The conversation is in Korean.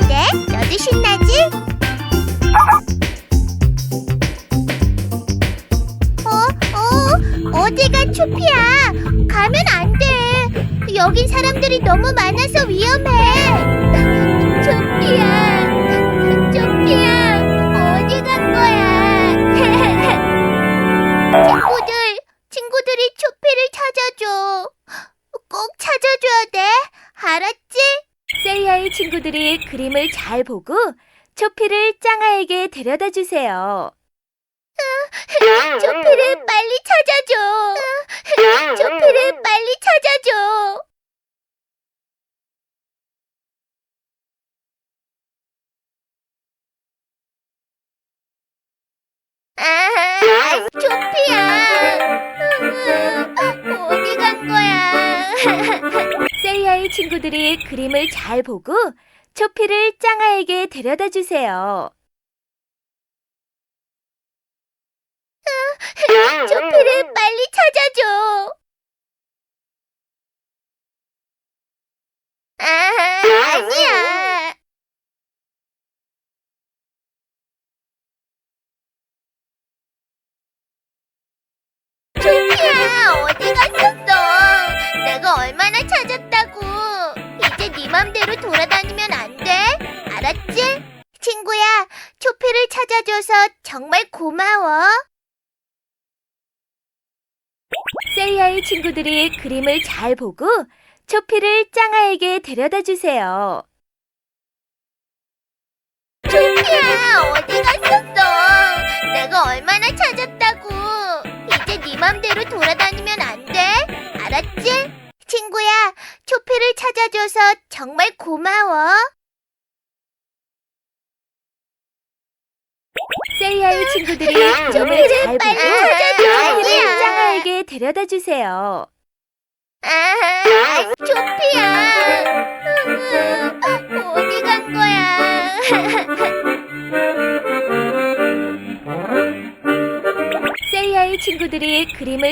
어때? 너도 신나지? 어? 어? 어디가 숲이야? 가면 안 돼. 여긴 사람들이 너무 많아서 위험해. 세이아의 친구들이 그림을 잘 보고 초피를 짱아에게 데려다 주세요. 초피를 빨리 찾아줘. 초피를 빨리 찾아줘. 아, 친구들이 그림을 잘 보고 초피를 짱아에게 데려다 주세요. 초피를 빨리 찾아줘. 아, 아니야. 초피야, 어디 갔었어? 내가 얼마나 찾았다고. 이제 네 맘대로 돌아다니면 안 돼. 알았지? 친구야, 초피를 찾아줘서 정말 고마워. 세이아의 친구들이 그림을 잘 보고 초피를 짱아에게 데려다 주세요. 초피야 어디 갔었어? 내가 얼마나 찾았다고. 이제 네 맘대로 돌아다니면 안 돼. 알았지? 찾아줘서 정말 고마워. 세이아의 친구들이 그림을 초피를 잘 보고 빨리 찾아줘. 아니야. 짱아에게 데려다 주세요. 아, 초피야. 어디 간 거야? 세이아의 친구들이 그림을